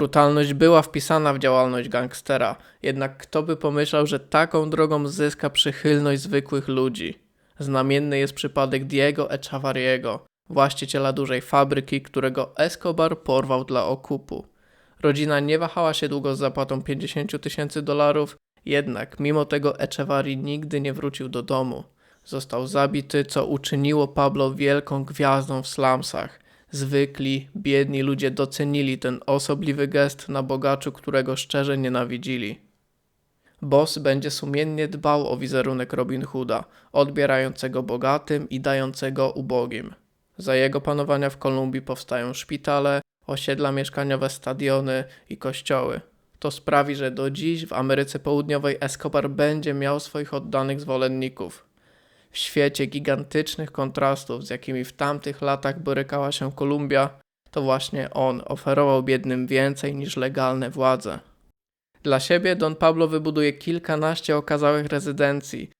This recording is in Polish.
Brutalność była wpisana w działalność gangstera, jednak kto by pomyślał, że taką drogą zyska przychylność zwykłych ludzi. Znamienny jest przypadek Diego Echavariego, właściciela dużej fabryki, którego Escobar porwał dla okupu. Rodzina nie wahała się długo z zapłatą 50 000 tysięcy dolarów, jednak mimo tego Echevarri nigdy nie wrócił do domu. Został zabity, co uczyniło Pablo wielką gwiazdą w slumsach. Zwykli, biedni ludzie docenili ten osobliwy gest na bogaczu, którego szczerze nienawidzili. Boss będzie sumiennie dbał o wizerunek Robin Hooda, odbierającego bogatym i dającego ubogim. Za jego panowania w Kolumbii powstają szpitale, osiedla mieszkaniowe, stadiony i kościoły. To sprawi, że do dziś w Ameryce Południowej Escobar będzie miał swoich oddanych zwolenników. W świecie gigantycznych kontrastów, z jakimi w tamtych latach borykała się Kolumbia, to właśnie on oferował biednym więcej niż legalne władze. Dla siebie Don Pablo wybuduje kilkanaście okazałych rezydencji,